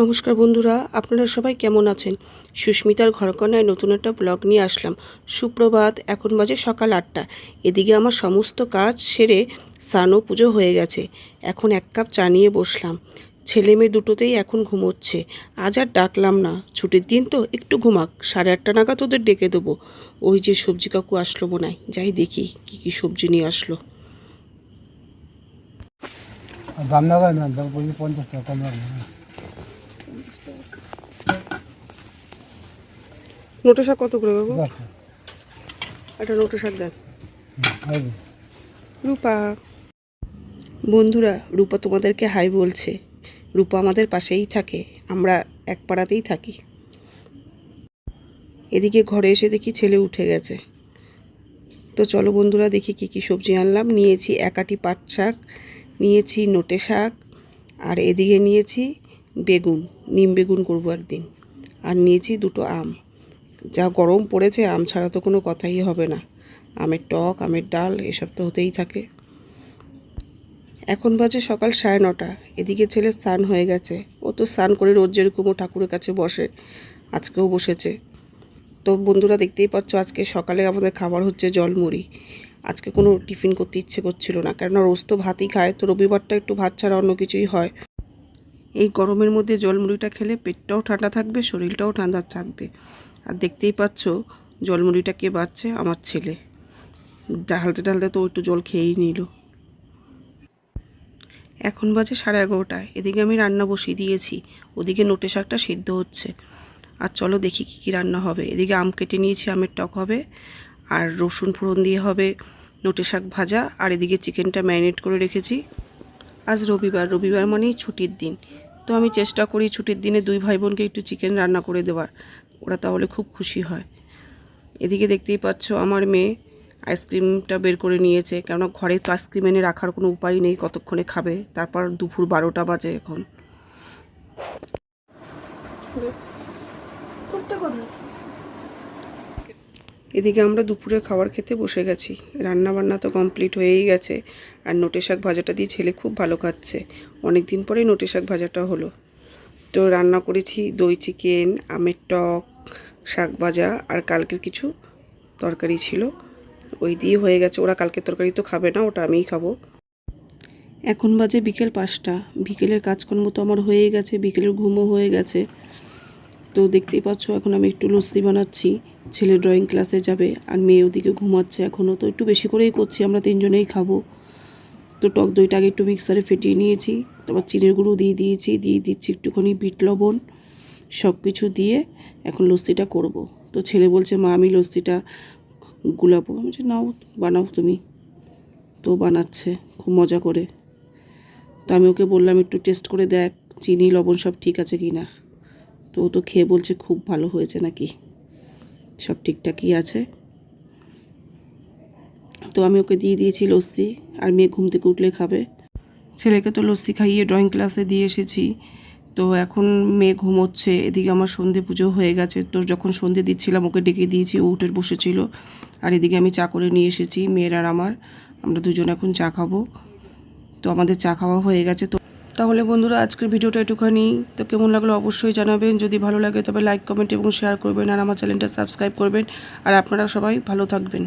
নমস্কার বন্ধুরা, আপনারা সবাই কেমন আছেন? সুস্মিতার ঘরকনায় নতুন একটা ব্লগ নিয়ে আসলাম। সুপ্রভাত, এখন বাজে সকাল আটটা। এদিকে আমার সমস্ত কাজ সেরে স্নানও পুজো হয়ে গেছে। এখন এক কাপ চা নিয়ে বসলাম। ছেলে মেয়ে দুটোতেই এখন ঘুমোচ্ছে। আজ আর ডাকলাম না। ছুটির দিন তো একটু ঘুমাক। সাড়ে আটটা নাগাদ ওদের ডেকে দেবো। ওই যে সবজি কাকু আসলো হয়। যাই দেখি কী কী সবজি নিয়ে আসলো। দাম না পঞ্চাশ টাকা। নোটো শাক কত করে টাকা একটা নোটো শাক দেন। রূপা। বন্ধুরা রূপা তোমাদেরকে হাই বলছে। রূপা আমাদের পাশেই থাকে। আমরা এক পাড়াতেই থাকি। এদিকে ঘরে এসে দেখি ছেলে উঠে গেছে। তো চলো বন্ধুরা দেখি কি কি সবজি আনলাম। নিয়েছি একাটি পাট শাক নিয়েছি নোটে শাক আর এদিকে নিয়েছি বেগুন, নিম বেগুন করব একদিন। আর নিয়েছি দুটো আম। যা গরম পড়েছে, আম ছাড়া তো কোনো কথাই হবে না। আমের টক, আমের ডাল, এসব তো হতেই থাকে। এখন বাজে সকাল সাড়ে নটা। এদিকে ছেলে স্নান হয়ে গেছে। ও তো স্নান করে রোজ যেরকম ও ঠাকুরের কাছে বসে, আজকেও বসেছে। তো বন্ধুরা দেখতেই পাচ্ছ, আজকে সকালে আমাদের খাবার হচ্ছে জলমুড়ি। আজকে কোনো টিফিন করতে ইচ্ছে করছিল না। কেননা রোজ তো ভাতই খায়, তো রবিবারটা একটু ভাত ছাড়া অন্য কিছুই হয়। এই গরমের মধ্যে জলমুড়িটা খেলে পেটটাও ঠান্ডা থাকবে, শরীরটাও ঠান্ডা থাকবে। আর দেখতেই পাচ্ছ, জলমুড়িটা কে বাচ্ছে? আমার ছেলে। ঢালতে ঢালতে তো একটু জল খেয়েই নিল। এখন বাজে সাড়ে এগারোটা। এদিকে আমি রান্না বসিয়ে দিয়েছি। ওদিকে নোটে শাকটা সিদ্ধ হচ্ছে। আর চলো দেখি কী কী রান্না হবে। এদিকে আম কেটে নিয়েছি, আমের টক হবে। আর রসুন ফোড়ন দিয়ে হবে নোটে শাক ভাজা। আর এদিকে চিকেনটা ম্যারিনেট করে রেখেছি। আজ রবিবার। রবিবার মানেই ছুটির দিন। তো আমি চেষ্টা করি ছুটির দিনে দুই ভাই বোনকে একটু চিকেন রান্না করে দেওয়ার। ওরা তাহলে খুব খুশি হয়। এদিকে দেখতেই পাচ্ছ আমার মেয়ে আইসক্রিমটা বের করে নিয়েছে, কেননা ঘরে তো আইসক্রিম এনে রাখার কোনো উপায় নেই, কতক্ষণে খাবে? তারপর দুপুর বারোটা বাজে এখন। এদিকে আমরা দুপুরে খাবার খেতে বসে গেছি। রান্না বান্না তো কমপ্লিট হয়েই গেছে। আর নোটে শাক ভাজাটা দিয়ে ছেলে খুব ভালো খাচ্ছে। অনেক দিন পরেই নোটে শাক ভাজাটা হলো। তো রান্না করেছি দই চিকেন, আমের টক, শাক ভাজা আর কালকের কিছু তরকারি ছিল। ওই দিয়ে হয়ে গেছে। ওরা কালকের তরকারি তো খাবে না, ওটা আমিই খাব। এখন বাজে বিকেল পাঁচটা। বিকেলের কাজকর্ম তো আমার হয়ে গেছে। বিকেলের ঘুমও হয়ে গেছে। তো দেখতেই পাচ্ছ, এখন আমি একটু লস্যি বানাচ্ছি। ছেলে ড্রয়িং ক্লাসে যাবে আর মেয়ে ওদিকে ঘুমাচ্ছে এখনও তো একটু বেশি করেই করছি, আমরা তিনজনেই খাব। তো টক দইটা আগে একটু মিক্সারে ফেটিয়ে নিয়েছি, তারপর চিনির গুঁড়ো দিয়ে দিয়েছি, দিয়ে দিচ্ছি একটুখানি বিট লবণ সব কিছু দিয়ে এখন লস্যিটা করব। তো ছেলে বলছে, মা, আমি লস্যিটা গুলাবো। আমি বলছি, নাও, বানাও তুমি। তো বানাচ্ছে, খুব মজা করে। তো আমি ওকে বললাম, একটু টেস্ট করে দেখ, চিনি, লবণ সব ঠিক আছে কি না তো ও তো খেয়ে বলছে খুব ভালো হয়েছে নাকি। সব ঠিকঠাকই আছে। তো আমি ওকে দিয়ে দিয়েছি লস্যি, আর মেয়ে ঘুম থেকে উঠলে খাবে। ছেলেকে তো লস্যি খাইয়ে ড্রয়িং ক্লাসে দিয়ে এসেছি। তো এখন মেয়ে ঘুমোচ্ছে, এদিকে আমার সন্ধে পুজো হয়ে গেছে। তো যখন সন্ধে দিচ্ছিলাম, ওকে ডেকে দিয়েছি, ও উঠে বসেছিল। আর এদিকে আমি চা করে নিয়ে এসেছি, মেয়ের আর আমার। আমরা দুজন এখন চা খাব। তো আমাদের চা খাওয়া হয়ে গেছে, তো তাহলে বন্ধুরা, আজকের ভিডিওটা একটুখানি। তো কেমন লাগল অবশ্যই জানাবেন। যদি ভালো লাগে তবে লাইক কমেন্ট এবং শেয়ার করবেন। আর আমার চ্যানেলটা সাবস্ক্রাইব করবেন। আর আপনারা সবাই ভালো থাকবেন।